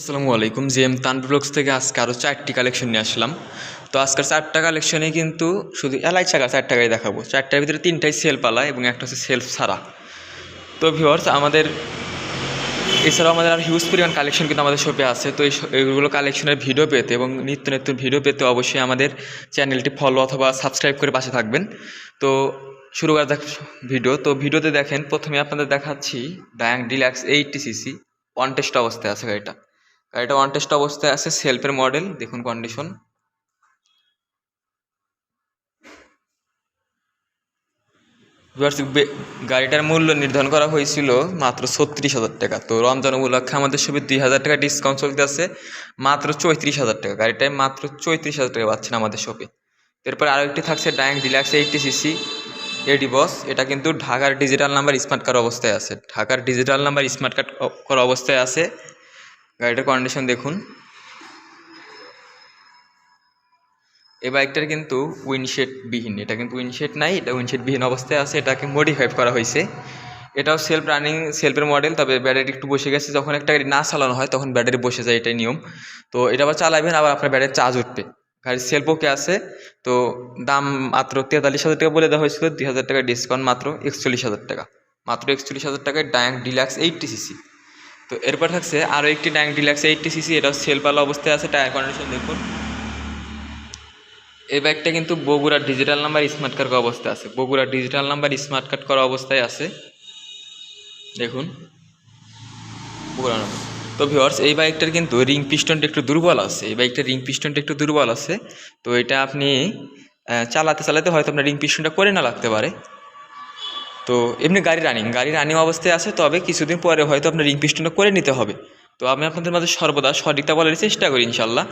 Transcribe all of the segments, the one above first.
আসসালামু আলাইকুম, জিএম তান ব্লগস থেকে আজকে আরও চারটি কালেকশন নিয়ে আসলাম। তো আজকের চারটা কালেকশনে কিন্তু শুধু এলাই ছাড়া চারটা গাড়ি দেখাবো। চারটার ভিতরে তিনটাই সেলফ আলা এবং একটা হচ্ছে সেলফ ছাড়া। তো ভিওর্স আমাদের এছাড়াও আমাদের আর হিউজ পরিমাণ কালেকশন কিন্তু আমাদের শপে আছে। তো এইগুলো কালেকশনের ভিডিও পেতে এবং নিত্য নিত্য ভিডিও পেতে অবশ্যই আমাদের চ্যানেলটি ফলো অথবা সাবস্ক্রাইব করে পাশে থাকবেন। তো শুরু করা দেখ ভিডিও তো ভিডিওতে দেখেন, প্রথমে আপনাদের দেখাচ্ছি Dayang deluxe eighty CC one test অবস্থায় আছে গাড়িটা। গাড়িটা ওয়ান টেস্ট অবস্থায় আছে সেলফের মডেল দেখুন কন্ডিশন গাড়িটার মূল্য নির্ধারণ করা হয়েছিল মাত্র ছত্রিশ হাজার টাকা। তো রমজান উপলক্ষে আমাদের সবে দুই হাজার টাকা ডিসকাউন্ট চলতে আছে, মাত্র চৌত্রিশ হাজার টাকা। গাড়িটায় মাত্র চৌত্রিশ হাজার টাকা পাচ্ছেন আমাদের শপে এরপর আরও একটি থাকছে Dayang deluxe eighty CC AD boss এটা কিন্তু ঢাকার ডিজিটাল নাম্বার স্মার্ট কার্ড অবস্থায় আছে। ঢাকার ডিজিটাল নাম্বার স্মার্ট কার্ড করা অবস্থায় আছে। গাড়িটার কন্ডিশন দেখুন। এই বাইকটার কিন্তু উইন্ডশেড বিহীন। এটা কিন্তু উইন্ডশেড নাই, এটা উইন্ডশেড বিহীন অবস্থায় আছে, এটাকে মডিফাই করা হয়েছে। এটাও সেলফ রানিং সেলফের মডেল তবে ব্যাটারি একটু বসে গেছে। যখন একটা গাড়ি না চালানো হয়, তখন ব্যাটারি বসে যায়, এটাই নিয়ম। তো এটা আবার চালাবেন আবার আপনার ব্যাটারি চার্জ উঠবে। গাড়ির সেলফ ওকে আছে, তো দাম মাত্র তেতাল্লিশ হাজার টাকা বলে দেওয়া হয়েছিল, দুই হাজার টাকা ডিসকাউন্ট মাত্র একচল্লিশ হাজার টাকা। মাত্র একচল্লিশ হাজার টাকায় ডায়াং ডিলাক্স এইটটি সিসি তো এরপর থাকছে আরও একটি ডায়াং ডিলাক্স এইটটি সিসি এটাও সেলফালা অবস্থায় আছে টায়ার কন্ডিশন দেখুন। এই বাইকটা কিন্তু বগুড়ার ডিজিটাল নাম্বার স্মার্ট কার্ড করা অবস্থায় আছে। বগুড়ার ডিজিটাল নাম্বার স্মার্ট কার্ড করা অবস্থায় আছে। দেখুন। বগুড়া তো ভিওর্স এই বাইকটার কিন্তু রিং পিস্টনটা একটু দুর্বল আছে। এই বাইকটার রিং পিস্টনটা একটু দুর্বল আছে। তো এটা আপনি চালাতে চালাতে হয়তো আপনার রিং পিস্টনটা করে না লাগতে পারে। তো এমনি গাড়ি রানিং গাড়ি রানিং অবস্থায় আছে তবে কিছুদিন পরে হয়তো আপনার রিং পিস্টনটা করে নিতে হবে। তো আমি আপনাদের মাঝে সর্বদা সঠিকটা বলার চেষ্টা করি ইনশাল্লাহ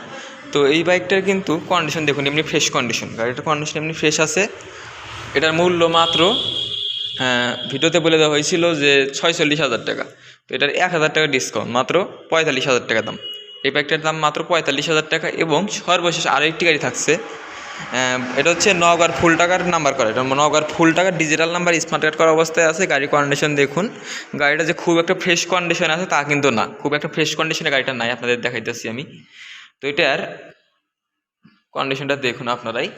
তো এই বাইকটার কিন্তু কন্ডিশন দেখুন এমনি ফ্রেশ কন্ডিশন গাড়িটার কন্ডিশন এমনি ফ্রেশ আছে। এটার মূল্য মাত্র হ্যাঁ, ভিডিওতে বলে দেওয়া হয়েছিল যে ছয়চল্লিশ হাজার টাকা। তো এটার এক হাজার টাকা ডিসকাউন্ট মাত্র পঁয়তাল্লিশ হাজার টাকা দাম। এই বাইকটার দাম মাত্র পঁয়তাল্লিশ হাজার টাকা এবং সর্বশেষ আরেকটি গাড়ি থাকছে এটা হচ্ছে নগর ফুল টাকার নাম্বার করা। এটা নগর ফুল টাকার ডিজিটাল নাম্বার স্মার্ট কার্ড করা অবস্থায় আছে। গাড়ির কন্ডিশন দেখুন। গাড়িটা যে খুব একটা ফ্রেশ কন্ডিশন আছে, তা কিন্তু না। খুব একটা ফ্রেশ কন্ডিশনে গাড়িটা নাই, আপনাদের দেখাইতেছি আমি। তো এটার কন্ডিশনটা দেখুন আপনারাই।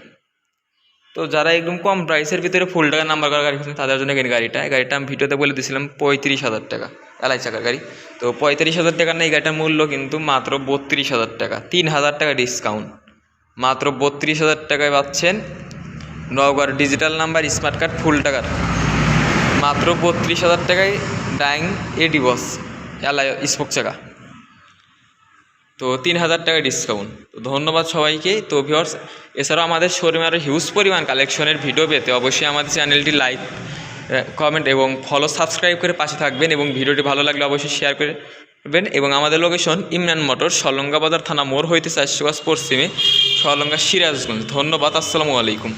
তো যারা একদম কম প্রাইসের ভিতরে ফুল টাকা নাম্বার করা গাড়ি খুঁজছেন, তাদের জন্য এই গাড়িটা। গাড়িটা আমি ভিডিওতে বলে দিয়েছিলাম পঁয়ত্রিশ হাজার টাকা। এলাই চাকার গাড়ি। তো পঁয়ত্রিশ হাজার টাকার না, এই গাড়িটার মূল্য কিন্তু মাত্র বত্রিশ হাজার টাকা। তিন হাজার টাকা ডিসকাউন্ট মাত্র বত্রিশ হাজার টাকায় পাচ্ছেন নগর digital number, smart card, full টাকার। মাত্র বত্রিশ হাজার টাকায় ডাইং এডি বস এলাই স্পোক চাকা। তো তিন হাজার টাকা ডিসকাউন্ট তো ধন্যবাদ সবাইকে। তো ভিওর্স এছাড়াও আমাদের শোরুমে আরও হিউজ পরিমাণ কালেকশনের ভিডিও পেতে অবশ্যই আমাদের চ্যানেলটি লাইক কমেন্ট এবং ফলো সাবস্ক্রাইব করে পাশে থাকবেন এবং ভিডিওটি ভালো লাগলে অবশ্যই শেয়ার করবেন এবং আমাদের লোকেশন ইমরান মোটর সলঙ্গা বাজার থানা মোড় হইতে চারশো গাছ পশ্চিমে সলঙ্গা সিরাজগঞ্জ। ধন্যবাদ, আসসালামু আলাইকুম।